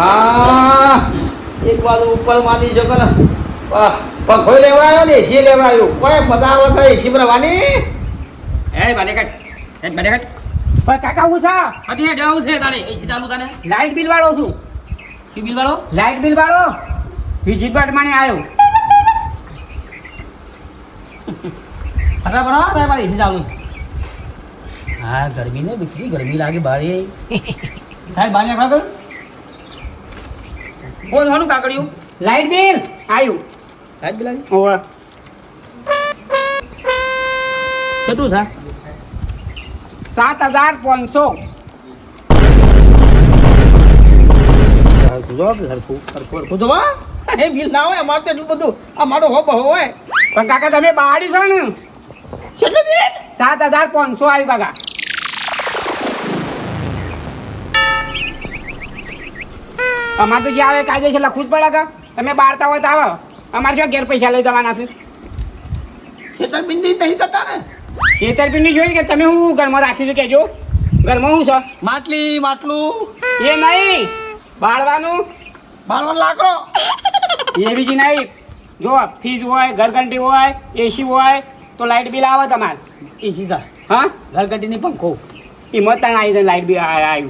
હા. એક બાજુ ઉપર માની શકો ને. પંખો લેવડાયો ને એસી લેવડાયો? કોઈ આવે છે એસી ભરવાની એ બને કાઢ એ બને કાઢ પણ કાકા હું છે? અતિ હે ડાઉ છે તારે. એસી ચાલુ તને. લાઇટ બિલ વાળો છું. કી બિલ વાળો? લાઈટ બિલ વાળો? વીજ ડિપાર્ટમેન્ટ આવ્યો અરે ભરો તારે મારે એસી ચાલુ હા ગરમી ને બીકરી ગરમી લાગે બારે સાહેબ બાને ખડા કોણ હોનું કાકડિયું? લાઈટ બિલ આવ્યું લાઈટ બિલ આવી? ઓવે. કેટલું થાય સાત હજાર પાંચસો. એ બિલ ના હોય અમારે તો એટલું બધું. અમારો હો બહો હોય. પણ કાકા તમે બહાડી છો ને? કેટલું બિલ? સાત હજાર પાંચસો આવ્યું કાકા. અમારે તો જે આવે કાયદે છે લખવું જ પડે કે તમે બાળતા હોય તો આવો. અમારે જો ઘેર પૈસા લઈ જવાના છે. છેતરપિંડી નહીં કરતા ને? છેતરપિંડી જોઈ કે તમે હું ઘરમાં રાખ્યું છે કેજો ઘરમાં હું છે? માટલી માટલું? એ નહીં. બાળવાનું. બાળવાનું લાકડો? એ બીજી નહીં. જો ફ્રીજ હોય ઘરઘંટી હોય એસી હોય તો લાઇટ બિલ આવે તમારે. એસી હા? ઘરઘંટીની પંખો. એ મત આવી જાય લાઇટ બિલ આવ્યું